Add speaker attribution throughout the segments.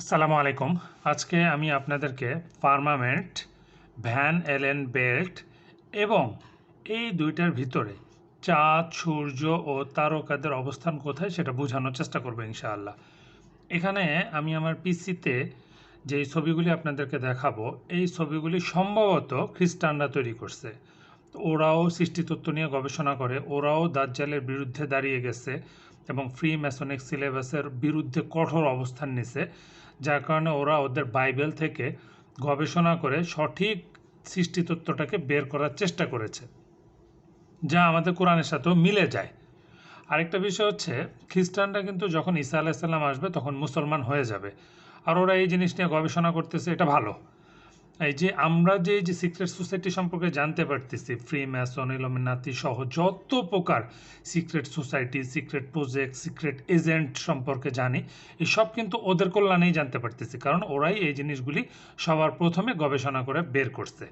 Speaker 1: আসসালামু আলাইকুম। আজকে আমি আপনাদেরকে ফার্মামেন্ট, ভ্যান এলেন বেল্ট এবং এই দুইটার ভিতরে চাঁদ, সূর্য ও তারকাদের অবস্থান কোথায় সেটা বোঝানোর চেষ্টা করব ইনশাআল্লাহ। এখানে আমি আমার পিসিতে যে ছবিগুলি আপনাদেরকে দেখাবো, এই ছবিগুলি সম্ভবত খ্রিস্টানরা তৈরি করছে। ওরাও সৃষ্টিতত্ত্ব নিয়ে গবেষণা করে, ওরাও দাজ্জালের বিরুদ্ধে দাঁড়িয়ে গেছে এবং ফ্রি ম্যাসনিক সিলেবাসের বিরুদ্ধে কঠোর অবস্থান নিছে। যার কারণে ওরা ওদের বাইবেল থেকে গবেষণা করে সঠিক সৃষ্টিতত্ত্বটাকে বের করার চেষ্টা করেছে, যা আমাদের কোরআনের সাথেও মিলে যায়। আরেকটা বিষয় হচ্ছে, খ্রিস্টানরা কিন্তু যখন ঈসা আলাহিসাল্লাম আসবে তখন মুসলমান হয়ে যাবে। আর ওরা এই জিনিস নিয়ে গবেষণা করতেছে, এটা ভালো। এই যে আমরা যে যে সিক্রেট সোসাইটি সম্পর্কে জানতে পারতেছি ফ্রি ম্যাসন ইলমিনাতি সহ যত প্রকার secret society secret project secret agent সম্পর্কে জানি, এসব কিন্তু ওদের কল্যাণেই জানতে পারতেছি। কারণ ওরাই এই জিনিসগুলি সবার প্রথমে গবেষণা করে বের করছে।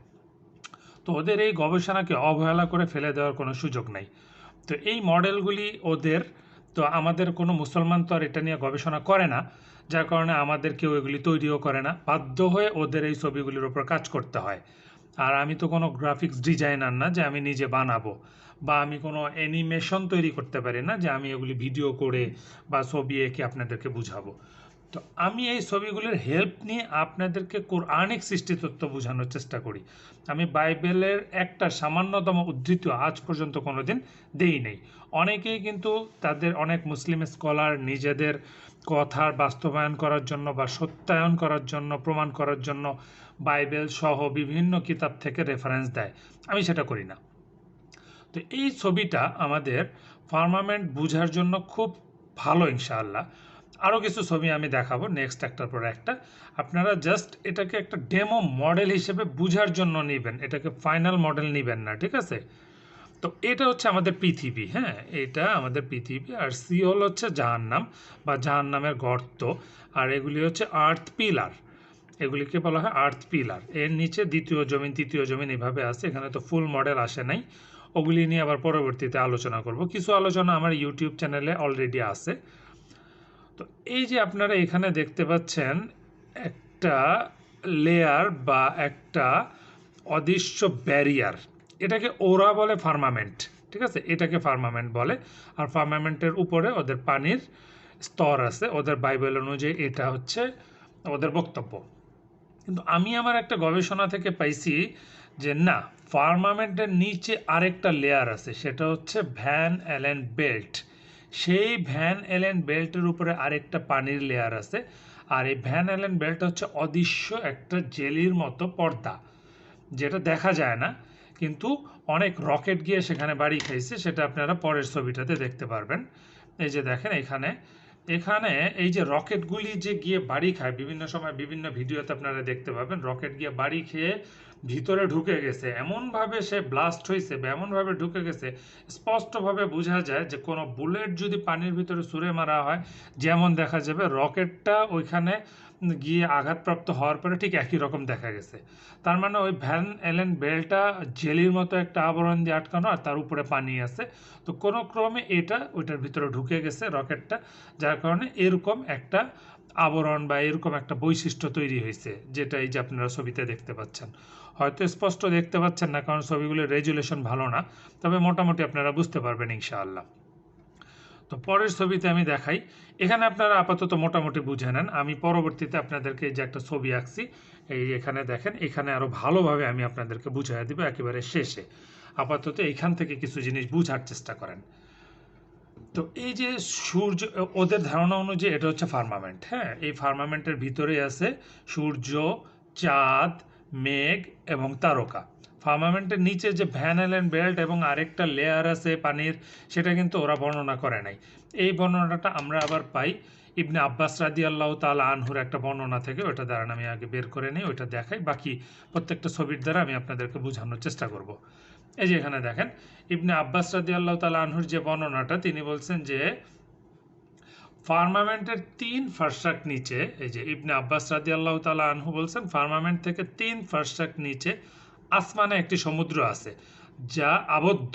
Speaker 1: তো ওদের এই গবেষণাকে অবহেলা করে ফেলে দেওয়ার কোনো সুযোগ নাই। তো এই মডেলগুলি ওদের, তো আমাদের কোনো মুসলমান তো আর এটা নিয়ে গবেষণা করে না। যার কারণে আমাদের কেউ এগুলি তৈরিও করে না। বাধ্য হয়ে ওদের এই ছবিগুলির ওপর কাজ করতে হয়। আর আমি তো কোনো গ্রাফিক্স ডিজাইনার না যে আমি নিজে বানাবো বা আমি কোনো অ্যানিমেশন তৈরি করতে পারি না যে আমি এগুলি ভিডিও করে বা ছবি এঁকে আপনাদেরকে বুঝাবো। তো আমি এই ছবিগুলির হেল্প নিয়ে আপনাদেরকে কোরআনিক সৃষ্টিতত্ত্ব বোঝানোর চেষ্টা করি। আমি বাইবেলের একটা সামান্যতম উদ্ধৃত আজ পর্যন্ত কোনো দিন দেই নেই। অনেকেই কিন্তু তাদের অনেক মুসলিম স্কলার নিজেদের কথার বাস্তবায়ন করার জন্য বা সত্যায়ন করার জন্য, প্রমাণ করার জন্য বাইবেল সহ বিভিন্ন কিতাব থেকে রেফারেন্স দেয়। আমি সেটা করি না। তো এই ছবিটা আমাদের ফার্মামেন্ট বোঝার জন্য খুব ভালো ইনশাআল্লাহ। আরও কিছু ছবি আমি দেখাবো নেক্সট একটার পর একটা। আপনারা জাস্ট এটাকে একটা ডেমো মডেল হিসেবে বুঝার জন্য নেবেন, এটাকে ফাইনাল মডেল নেবেন না, ঠিক আছে? তো এটা হচ্ছে আমাদের পৃথিবী হ্যাঁ? এটা আমাদের পৃথিবী, আর সিওল হচ্ছে জাহান্নাম, বা জাহান্নামের গর্ত, আর এগুলি হচ্ছে আর্থ পিলার এগুলিকে বলা হয় আর্থ পিলার এর নিচে দ্বিতীয় জমিন, তৃতীয় জমিন এভাবে আছে, এখানে তো ফুল মডেল আসে নাই। ওগুলি নিয়ে আবার পরবর্তীতে আলোচনা করব। কিছু আলোচনা আমার ইউটিউব চ্যানেলে অলরেডি আছে। তো এই যে আপনারা এখানে দেখতে পাচ্ছেন একটা লেয়ার বা একটা অদৃশ্য ব্যারিয়ার এটাকে ওরা বলে ফার্মামেন্ট ঠিক আছে? এটাকে ফার্মামেন্ট বলে। আর ফার্মামেন্টের উপরে ওদের পানির স্তর আছে, ওদের বাইবেল অনুযায়ী এটা হচ্ছে ওদের বক্তব্য। কিন্তু আমি আমার একটা গবেষণা থেকে পাইছি যে না ফার্মামেন্টের নিচে আরেকটা লেয়ার আছে, সেটা হচ্ছে ভ্যান অ্যালেন বেল্ট সেই ভ্যান এলেন বেল্টের উপরে আরেকটা পানির লেয়ার আছে। আর এই ভ্যান এলেন বেল্ট হচ্ছে অদৃশ্য একটা জেলির মতো পর্দা, যেটা দেখা যায় না। কিন্তু অনেক রকেট গিয়ে সেখানে বাড়ি খাইছে, সেটা আপনারা পরের ছবিটাতে দেখতে পারবেন। এই যে দেখেন এখানে এখানে এই যে রকেটগুলি যে গিয়ে বাড়ি খায়, বিভিন্ন সময় বিভিন্ন ভিডিওতে আপনারা দেখতে পাবেন, রকেট গিয়ে বাড়ি খেয়ে ভিতরে ঢুকে গেছে। এমনভাবে সে ব্লাস্ট হয়েছে বা এমনভাবে ঢুকে গেছে, স্পষ্টভাবে বোঝা যায় যে কোনো বুলেট যদি পানির ভিতরে ছুঁড়ে মারা হয়, যেমন দেখা যাবে রকেটটা ওইখানে গিয়ে আঘাতপ্রাপ্ত হওয়ার পরে ঠিক একই রকম দেখা গেছে। তার মানে ওই ভ্যান এলেন বেলটা জেলির মতো একটা আবরণ দিয়ে আটকানো আর তার উপরে পানি আছে। তো কোনো ক্রমে এটা ওইটার ভিতরে ঢুকে গেছে রকেটটা, যার কারণে এরকম একটা আবরণ বা এরকম একটা বৈশিষ্ট্য তৈরি হয়েছে, যেটা এই যে আপনারা ছবিতে দেখতে পাচ্ছেন। হয়তো স্পষ্ট দেখতে পাচ্ছেন না, কারণ ছবিগুলোর রেজুলেশন ভালো না, তবে মোটামুটি আপনারা বুঝতে পারবেন ইনশাআল্লাহ। তো পরের ছবিতে আমি দেখাই। এখানে আপনারা আপাতত মোটামুটি বুঝে নেন। আমি পরবর্তীতে আপনাদেরকে যে একটা ছবি আঁকছি, এই এখানে দেখেন, এখানে আরও ভালোভাবে আমি আপনাদেরকে বুঝাই দিব একেবারে শেষে। আপাতত এইখান থেকে কিছু জিনিস বুঝার চেষ্টা করেন। তো এই যে সূর্য, ওদের ধারণা অনুযায়ী এটা হচ্ছে ফার্মামেন্ট হ্যাঁ? এই ফার্মামেন্টের ভিতরে আছে সূর্য, চাঁদ, মেঘ এবং তারকা। ফার্মামেন্টের নিচে যে ভ্যান বেল্ট এবং আরেকটা লেয়ার আছে পানির, সেটা কিন্তু ওরা বর্ণনা করে নাই। এই বর্ণনাটা আমরা আবার পাই ইবনে আব্বাস রাদি আল্লাহ তাল আনহুর একটা বর্ণনা থেকে ওটা দ্বারা আমি আগে বের করে নিই, ওইটা দেখাই। বাকি প্রত্যেকটা ছবির দ্বারা আমি আপনাদেরকে বোঝানোর চেষ্টা করব। এই যে এখানে দেখেন, ইবনে আব্বাস রাদি আল্লাহ তাল আনহুর যে বর্ণনাটা, তিনি বলছেন যে ফার্মামেন্টের তিন ফার্স্টাক নিচে, এই যে ইবনে আব্বাস রাদি আল্লাহ তালা আনহু বলছেন, ফার্মামেন্ট থেকে তিন ফার্স্টাক নিচে আসমানে একটি সমুদ্র আছে, যা আবদ্ধ।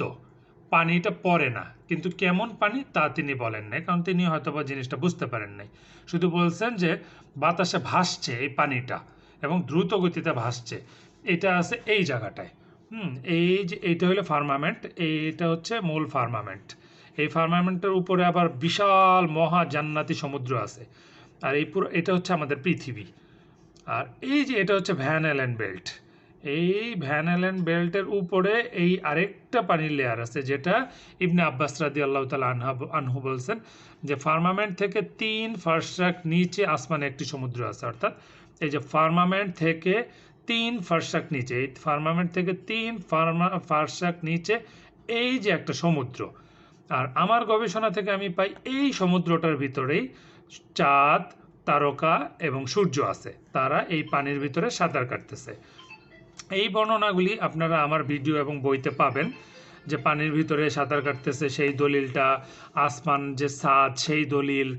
Speaker 1: পানিটা পড়ে না, কিন্তু কেমন পানি তা তিনি বলেন নাই, কারণ তিনি হয়তো বা জিনিসটা বুঝতে পারেন নাই। শুধু বলছেন যে বাতাসে ভাসছে এই পানিটা এবং দ্রুত গতিতে ভাসছে। এটা আছে এই জায়গাটায়। হুম, এই যে এইটা হলো ফার্মামেন্ট, এইটা হচ্ছে মূল ফার্মামেন্ট। এই ফার্মামেন্টের উপরে আবার বিশাল মহা জান্নাতি সমুদ্র আছে। আর এই পুরো, এটা হচ্ছে আমাদের পৃথিবী। আর এই যে এটা হচ্ছে ভ্যান অ্যালেন বেল্ট। এই ভ্যান অ্যালেন বেল্টের উপরে এই আরেকটা পানির লেয়ার আছে, যেটা ইবনে আব্বাস রাদি আল্লাহ তালা আনহা, আনহু বলছেন যে ফার্মামেন্ট থেকে তিন ফার্স্ট্রাক নিচে আসমানে একটি সমুদ্র আছে, অর্থাৎ এই যে ফার্মামেন্ট থেকে তিন ফার্স্ট্রাক নিচে, এই ফার্মামেন্ট থেকে তিন ফার্মা ফার্স্ট্রাক নিচে এই যে একটা সমুদ্র। আর আমার গবেষণা থেকে আমি পাই এই সমুদ্রটার ভিতরেই চাঁদ, তারকা এবং সূর্য আছে, তারা এই পানির ভিতরে সাঁতার কাটতেছে। এই বর্ণনাগুলি আপনারা আমার ভিডিও এবং বইতে পাবেন, যে পানির ভিতরে সাঁতার কাটতেছে সেই দলিলটা, আসমান যে সাদ সেই দলিল,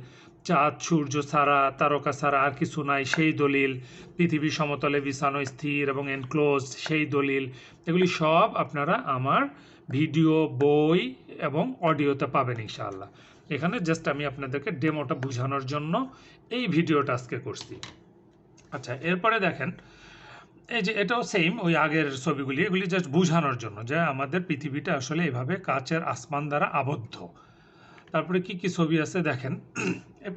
Speaker 1: চাঁদ, সূর্য ছাড়া, তারকা ছাড়া আর কিছু নাই সেই দলিল, পৃথিবী সমতলে বিছানো স্থির এবং এনক্লোজ সেই দলিল, এগুলি সব আপনারা আমার ভিডিও, বই এবং অডিওতে পাবেন ইনশাআল্লাহ। এখানে জাস্ট আমি আপনাদেরকে ডেমোটা বোঝানোর জন্য এই ভিডিওটা আজকে করছি। আচ্ছা এরপরে দেখেন এই যে এটাও সেম ওই আগের ছবিগুলি, এগুলি জাস্ট বোঝানোর জন্য যে আমাদের পৃথিবীটা আসলে এভাবে কাচের আসমান দ্বারা আবদ্ধ। তারপরে কি কি ছবি আছে দেখেন।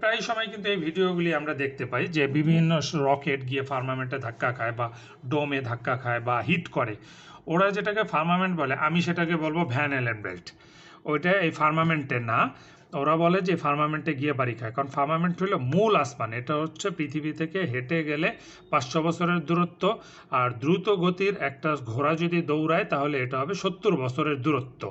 Speaker 1: প্রায় সময় কিন্তু এই ভিডিওগুলি আমরা দেখতে পাই যে বিভিন্ন রকেট গিয়ে ফার্মামেন্টে ধাক্কা খায় বা ডোমে ধাক্কা খায় বা হিট করে। ওরা যেটাকে ফার্মামেন্ট বলে, আমি সেটাকে বলব ভ্যান এলেন বেল্ট ওইটা এই ফার্মামেন্টে না ওরা বলে যে ফার্মামেন্টে গিয়ে বাড়ি খায়। কারণ ফার্মামেন্ট হলো মূল আসমান। এটা হচ্ছে পৃথিবী থেকে হেঁটে গেলে পাঁচশো বছরের দূরত্ব। আর দ্রুত গতির একটা ঘোড়া যদি দৌড়ায়, তাহলে এটা হবে সত্তর বছরের দূরত্ব।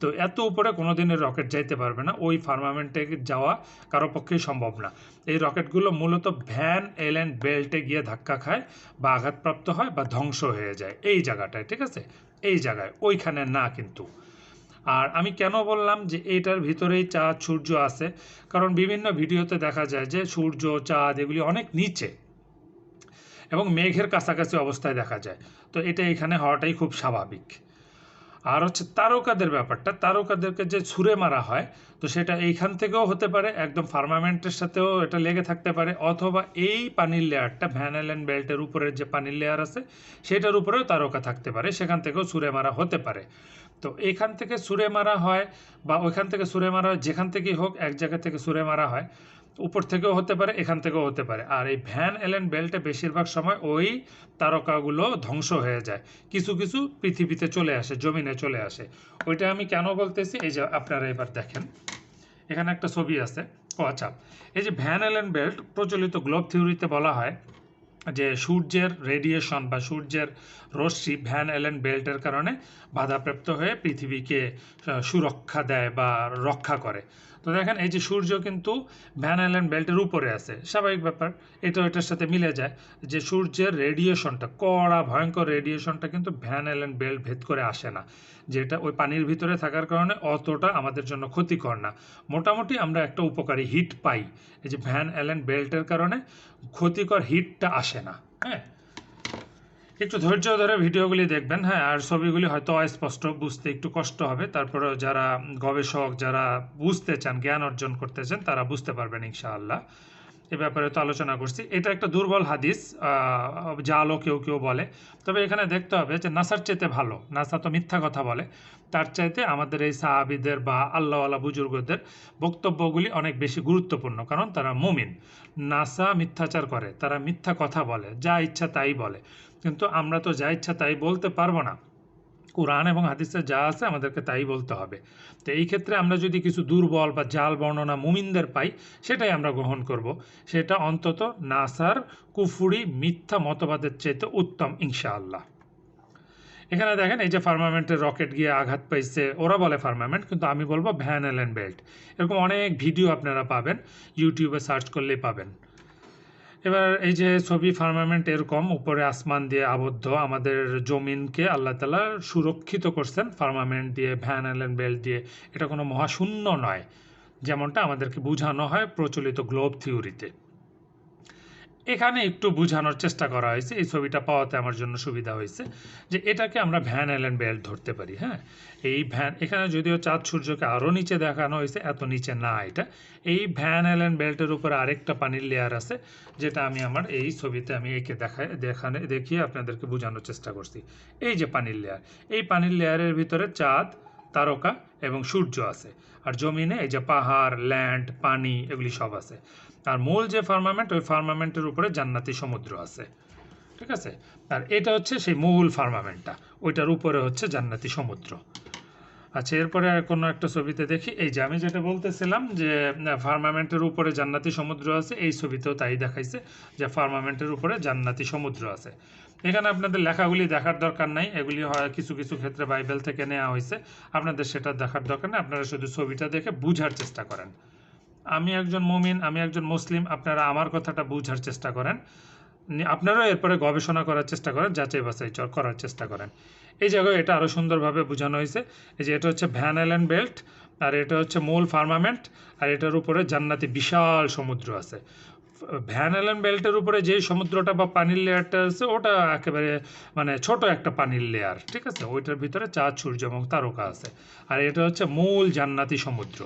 Speaker 1: তো এত উপরে কোনো দিনের রকেট যাইতে পারবে না। ওই ফার্মামেন্টে যাওয়া কারও পক্ষেই সম্ভব না। এই রকেটগুলো মূলত ভ্যান, এলেন বেল্টে গিয়ে ধাক্কা খায়, বা আঘাতপ্রাপ্ত হয়, বা ধ্বংস হয়ে যায়। এই জায়গাটায়, ঠিক আছে? এই জায়গায়। ওইখানে না কিন্তু। আর আমি কেন বললাম যে এটার ভিতরেই চাঁদ সূর্য আছে? কারণ বিভিন্ন ভিডিওতে দেখা যায় যে সূর্য চাঁদ এগুলি অনেক নিচে এবং মেঘের কাছাকাছি অবস্থায় দেখা যায়। তো এটা এখানে হওয়াটাই খুব স্বাভাবিক। আর হচ্ছে তারকাদের ব্যাপারটা, তারকাদেরকে যে ছুঁড়ে মারা হয়, তো সেটা এইখান থেকেও হতে পারে, একদম ফার্মামেন্টের সাথেও এটা লেগে থাকতে পারে, অথবা এই পানির লেয়ারটা ভ্যানেল ভ্যানেলেন বেল্টের উপরের যে পানির লেয়ার আছে, সেটার উপরেও তারকা থাকতে পারে, সেখান থেকেও ছুঁড়ে মারা হতে পারে। তো এখান থেকে সুরে মারা হয় বা ওইখান থেকে সুরে মারা হয়, যেখান থেকেই হোক, এক জায়গা থেকে সুরে মারা হয় উপর থেকেও হতে পারে, এখান থেকেও হতে পারে। আর এই ভ্যান এলেন বেল্টে বেশিরভাগ সময় ওই তারকাগুলো ধ্বংস হয়ে যায়। কিছু কিছু পৃথিবীতে চলে আসে, জমিনে চলে আসে। ওইটা আমি কেন বলতেছি? এই যে আপনারা এবার দেখেন, এখানে একটা ছবি আছে। ও আচ্ছা এই যে ভ্যান এলেন বেল্ট প্রচলিত গ্লোব থিওরিতে বলা হয় যে সূর্যের রেডিয়েশন বা সূর্যের রশ্মি ভ্যান এলেন বেল্টের কারণে বাধাপ্রাপ্ত হয়ে পৃথিবীকে সুরক্ষা দেয় বা রক্ষা করে। তো দেখেন, এই যে সূর্য কিন্তু ভ্যান এলেন বেল্টের উপরে আছে। স্বাভাবিক ব্যাপার এটা এটার সাথে মিলে যায় যে সূর্যের রেডিয়েশনটা কড়া, ভয়ঙ্কর রেডিয়েশনটা কিন্তু ভ্যান এলেন বেল্ট ভেদ করে আসে না। যেটা ওই পানির ভিতরে থাকার কারণে অতটা আমাদের জন্য ক্ষতিকর না। মোটামুটি আমরা একটা উপকারী হিট পাই। এই যে ভ্যান অ্যালেন বেল্টের কারণে ক্ষতিকর হিটটা আসে না হ্যাঁ? একটু ধৈর্য ধরে ভিডিওগুলি দেখবেন হ্যাঁ আর ছবিগুলি হয়তো অস্পষ্ট, বুঝতে একটু কষ্ট হবে। তারপরে যারা গবেষক, যারা বুঝতে চান, জ্ঞান অর্জন করতে চান, তারা বুঝতে পারবেন, ইনশাআল্লাহ। এ ব্যাপারে তো আলোচনা করছি। এটা একটা দুর্বল হাদিস জালও কেউ কেউ বলে। তবে এখানে দেখতে হবে যে নাসার চাইতে ভালো, নাসা তো মিথ্যা কথা বলে। তার চাইতে আমাদের এই সাহাবিদের বা আল্লাহ আল্লাহওয়ালা বুজুর্গদের বক্তব্যগুলি অনেক বেশি গুরুত্বপূর্ণ, কারণ তারা মুমিন। নাসা মিথ্যাচার করে, তারা মিথ্যা কথা বলে, যা ইচ্ছা তাই বলে। কিন্তু আমরা তো যা ইচ্ছা তাই বলতে পারব না। কোরআন এবং হাদিসে যা আছে আমাদেরকে তাই বলতে হবে। তো এই ক্ষেত্রে আমরা যদি কিছু দুর্বল বা জাল বর্ণনা মুমিনদের পাই, সেটাই আমরা গ্রহণ করব। সেটা অন্তত নাসার কুফুরি মিথ্যা মতবাদের চাইতে উত্তম, ইনশাআল্লাহ। এখানে দেখেন, এই যে ফার্মামেন্টের রকেট গিয়ে আঘাত পাইছে, ওরা বলে ফার্মামেন্ট, কিন্তু আমি বলব ভ্যান এলেন বেল্ট। এরকম অনেক ভিডিও আপনারা পাবেন, ইউটিউবে সার্চ করলেই পাবেন। এবার এই যে ছবি ফার্মামেন্ট এরকম, উপরে আসমান দিয়ে আবদ্ধ, আমাদের জমিনকে আল্লাহ তালা সুরক্ষিত করছেন ফার্মামেন্ট দিয়ে, ভ্যান অ্যালেন বেল্ট দিয়ে। এটা কোনো মহাশূন্য নয়। যেমনটা আমাদেরকে বোঝানো হয় প্রচলিত গ্লোব থিওরিতে। এখানে একটু বোঝানোর চেষ্টা করা হয়েছে। এই ছবিটা পাওয়াতে আমার জন্য সুবিধা হয়েছে যে এটাকে আমরা ভ্যান এলেন বেল্ট ধরতে পারি হ্যাঁ? এই ভ্যান এখানে যদিও চাঁদ সূর্যকে আরও নিচে দেখানো হয়েছে, এত নিচে না এটা। এই ভ্যান এলেন বেল্টের উপরে আরেকটা পানির লেয়ার আছে, যেটা আমি আমার এই ছবিতে আমি একে দেখায়, দেখানে, দেখিয়ে আপনাদেরকে বোঝানোর চেষ্টা করছি। এই যে পানির লেয়ার এই পানির লেয়ারের ভিতরে চাঁদ তারকা এবং সূর্য আছে। আর জমিনে এই যে পাহাড় ল্যান্ড পানি, এগুলি সব আছে। আর মূল যে ফার্মামেন্ট ওই ফার্মামেন্টের উপরে জান্নাতি সমুদ্র আছে। ঠিক আছে? আর এটা হচ্ছে সেই মূল ফার্মামেন্টটা ওইটার উপরে হচ্ছে জান্নাতি সমুদ্র। আচ্ছা এরপরে কোনো একটা ছবিতে দেখি। এই যে আমি যেটা বলতেছিলাম যে ফার্মামেন্টের উপরে জান্নাতি সমুদ্র আছে, এই ছবিতেও তাই দেখাইছে যে ফার্মামেন্টের উপরে জান্নাতি সমুদ্র আছে। এখানে আপনাদের লেখাগুলি দেখার দরকার নাই। এগুলি হয় কিছু কিছু ক্ষেত্রে বাইবেল থেকে নেওয়া হয়েছে। আপনাদের সেটা দেখার দরকার নেই। আপনারা শুধু ছবিটা দেখে বুঝার চেষ্টা করেন। আমি একজন মুমিন, আমি একজন মুসলিম, আপনারা আমার কথাটা বুঝার চেষ্টা করেন। আপনারাও এরপরে গবেষণা করার চেষ্টা করেন, যাচাই বাছাই করার চেষ্টা করেন। এই জায়গায় এটা আরও সুন্দরভাবে বোঝানো হয়েছে। এই যে এটা হচ্ছে ভ্যান আইল্যান্ড বেল্ট, আর এটা হচ্ছে মূল ফার্মামেন্ট, আর এটার উপরে জান্নাতি বিশাল সমুদ্র আছে। ভ্যান অ্যালেন বেল্টের উপরে যেই সমুদ্রটা বা পানির লেয়ারটা আছে, ওটা একেবারে মানে ছোট একটা পানির লেয়ার ঠিক আছে? ওইটার ভিতরে চাঁদ, সূর্য এবং তারকা আছে। আর এটা হচ্ছে মূল জান্নাতি সমুদ্র।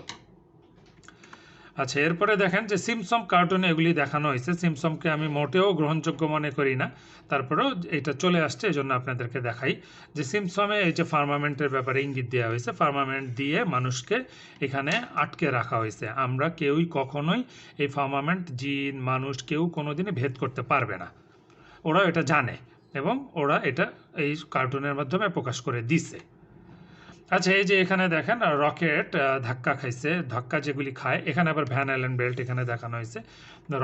Speaker 1: আচ্ছা এরপরে দেখেন যে সিমসম কার্টুনে এগুলি দেখানো হয়েছে। সিমসমকে আমি মোটেও গ্রহণযোগ্য মনে করি না। তারপরেও এটা চলে আসছে এই জন্য আপনাদেরকে দেখাই। যে সিমসমে এই যে ফার্মামেন্টের ব্যাপারে ইঙ্গিত দেওয়া হয়েছে, ফার্মামেন্ট দিয়ে মানুষকে এখানে আটকে রাখা হয়েছে। আমরা কেউই কখনোই এই ফার্মামেন্ট, জিন, মানুষ কেউ কোনোদিনই ভেদ করতে পারবে না। ওরা এটা জানে এবং ওরা এটা এই কার্টুনের মাধ্যমে প্রকাশ করে দিছে। আচ্ছা এই যে এখানে দেখেন রকেট ধাক্কা খাইছে, ধাক্কা যেগুলি খায়, এখানে আবার ভ্যান অ্যালেন বেল্ট এখানে দেখানো হয়েছে।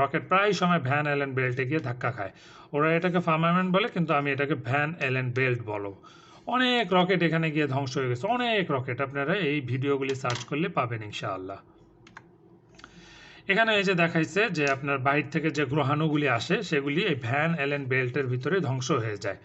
Speaker 1: রকেট প্রায় সময় ভ্যান আইল্যান্ড বেল্টে গিয়ে ধাক্কা খায়। ওরা এটাকে ফার্মামেন্ট বলে, কিন্তু আমি এটাকে ভ্যান অ্যালেন বেল্ট বলো অনেক রকেট এখানে গিয়ে ধ্বংস হয়ে গেছে, অনেক রকেট। আপনারা এই ভিডিওগুলি সার্চ করলে পাবেন ইনশাআল্লাহ। এখানে এই যে দেখাইছে যে আপনার বাহির থেকে যে গ্রহাণুগুলি আসে, সেগুলি এই ভ্যান অ্যালেন বেল্টের ভিতরে ধ্বংস হয়ে যায়।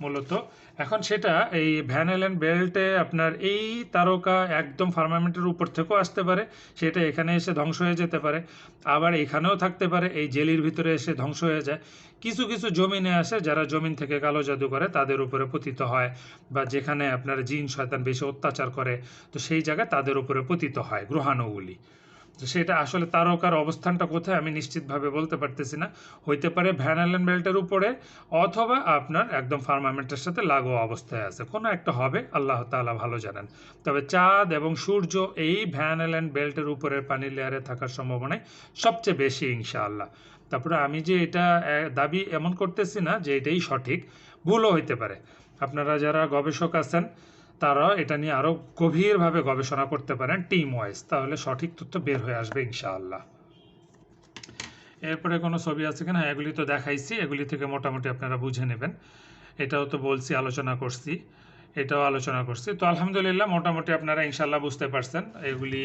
Speaker 1: মূলত। এখন সেটা এই ভ্যান বেল্টে আপনার এই তারকা একদম ফার্মামেন্টের উপর থেকেও আসতে পারে, সেটা এখানে এসে ধ্বংস হয়ে যেতে পারে। আবার এখানেও থাকতে পারে, এই জেলির ভিতরে এসে ধ্বংস হয়ে যায়। কিছু কিছু জমিনে আসে, যারা জমিন থেকে কালো জাদু করে, তাদের উপরে পতিত হয় বা যেখানে আপনার জিন শয়তান বেশি অত্যাচার করে, তো সেই জায়গায় তাদের উপরে পতিত হয়, গ্রহাণুগুলি। তো সেটা আসলে তারকার অবস্থানটা কোথায় আমি নিশ্চিতভাবে বলতে পারতেছি না। হইতে পারে ভ্যান আইল্যান্ড বেল্টের উপরে অথবা আপনার একদম ফার্মামেন্টের সাথে লাগোয়া অবস্থায় আছে। কোনো একটা হবে, আল্লাহ তাআলা ভালো জানেন। তবে চাঁদ এবং সূর্য এই ভ্যান আইল্যান্ড বেল্টের উপরের পানির লেয়ারে থাকার সম্ভাবনাই সবচেয়ে বেশি, ইনশাআল্লাহ। তারপরে আমি যে এটা দাবি এমন করতেছি না যে এটাই সঠিক, ভুলও হইতে পারে। আপনারা যারা গবেষক আছেন তারা এটা নিয়ে আরও গভীরভাবে গবেষণা করতে পারেন টিম ওয়াইজ তাহলে সঠিক তথ্য বের হয়ে আসবে ইনশাআল্লাহ। এরপরে কোনো ছবি আছে কিনা? হ্যাঁ, এগুলি তো দেখাইছি। এগুলি থেকে মোটামুটি আপনারা বুঝে নেবেন। এটাও তো বলছি আলোচনা করছি। এটাও আলোচনা করছি। তো আলহামদুলিল্লাহ মোটামুটি আপনারা ইনশাল্লাহ বুঝতে পারছেন। এগুলি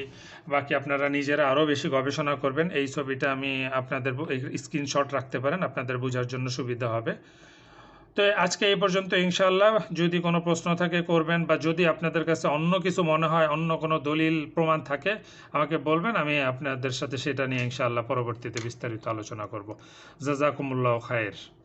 Speaker 1: বাকি আপনারা নিজেরা আরও বেশি গবেষণা করবেন। এই ছবিটা আমি আপনাদের স্ক্রিনশট রাখতে পারেন। আপনাদের বোঝার জন্য সুবিধা হবে। তো আজকে এই পর্যন্ত ইনশাল্লাহ যদি কোনো প্রশ্ন থাকে, করবেন বা যদি আপনাদের কাছে অন্য কিছু মনে হয়, অন্য কোনো দলিল, প্রমাণ থাকে, আমাকে বলবেন, আমি আপনাদের সাথে সেটা নিয়ে ইনশাল্লাহ পরবর্তীতে বিস্তারিত আলোচনা করব। জাজাকুমুল্লাহ খায়ের।